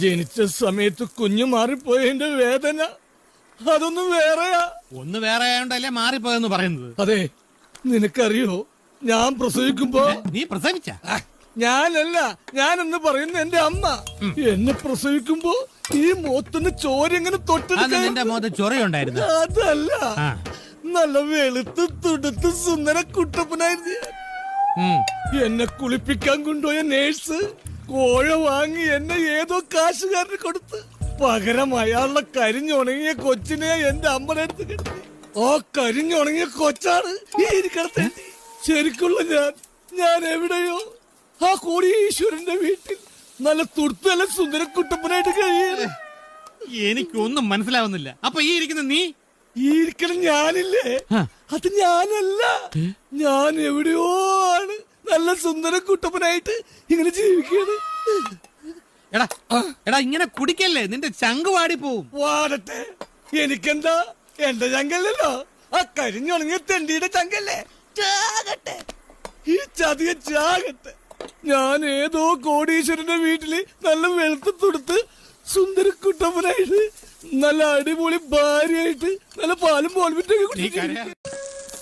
ജനിച്ച സമയത്ത് കുഞ്ഞു മാറിപ്പോയതിന്റെ വേദന അതൊന്നും വേറെയാ. ഒന്ന് വേറെ ആയോണ്ടല്ലേ മാറിപ്പോയെന്ന് പറയുന്നത്? അതെ നിനക്കറിയോ? ഞാൻ പ്രസവിക്കുമ്പോ നീ പ്രസവിച്ച? ഞാനല്ല ഞാനെന്ന് പറയുന്ന എന്റെ അമ്മ. എന്നെ പ്രസവിക്കുമ്പോ ഈ മുഖത്തുനിന്ന് ചോര എങ്ങനെ തൊട്ട് ചൊറയുണ്ടായിരുന്നു? അതല്ല. നല്ല വെളുത്ത് തുടുത്ത് സുന്ദര കുട്ടപ്പനായിരുന്നു. എന്നെ കുളിപ്പിക്കാൻ കൊണ്ടുപോയ നേഴ്സ് കോഴ വാങ്ങി എന്നെ ഏതോ കാശുകാരന് കൊടുത്ത്. പകരം അയാളുടെ കരിഞ്ഞുണങ്ങിയ കൊച്ചിനെ എന്റെ അമ്മയുടെ അടുത്ത് ഓ ആ കരിഞ്ഞുണങ്ങിയ കൊച്ചാണ് ഈ ഇരിക്കണത്തെ ശരിക്കുള്ള ഞാൻ ഞാൻ എവിടെയോ ആ കോടീശ്വരന്റെ വീട്ടിൽ നല്ല തുടുത്തല്ല സുന്ദര കുട്ടപ്പനായിട്ട് കഴിയേ എനിക്കൊന്നും മനസ്സിലാവുന്നില്ല. അപ്പൊ ഈ ഇരിക്കുന്ന നീ? ഈ ഇരിക്കണം ഞാനില്ലേ? അത് ഞാനല്ല. ഞാൻ എവിടെയോ നല്ല സുന്ദര കുട്ടപ്പനായിട്ട് ഇങ്ങനെ ജീവിക്കുകയാണ്. എടാ എടാ ഇങ്ങനെ കുടിക്കല്ലേ? നിന്റെ ചങ്ക് വാടി പോവും. വാടട്ടെ. എനിക്കെന്താ? എന്റെ ചങ്കല്ലല്ലോ. ആ കരിഞ്ഞുണങ്ങിയ തെണ്ടിയുടെ ചങ്കല്ലേ? ചാകട്ടെ. ഈ ചതിയ ചാകട്ടെ. ഞാൻ ഏതോ കോടീശ്വരന്റെ വീട്ടിൽ നല്ല വെളുത്ത് തുടുത്ത് സുന്ദര കുട്ടപ്പനായിട്ട് നല്ല അടിപൊളി ഭാര്യയായിട്ട് നല്ല പാലും പോലും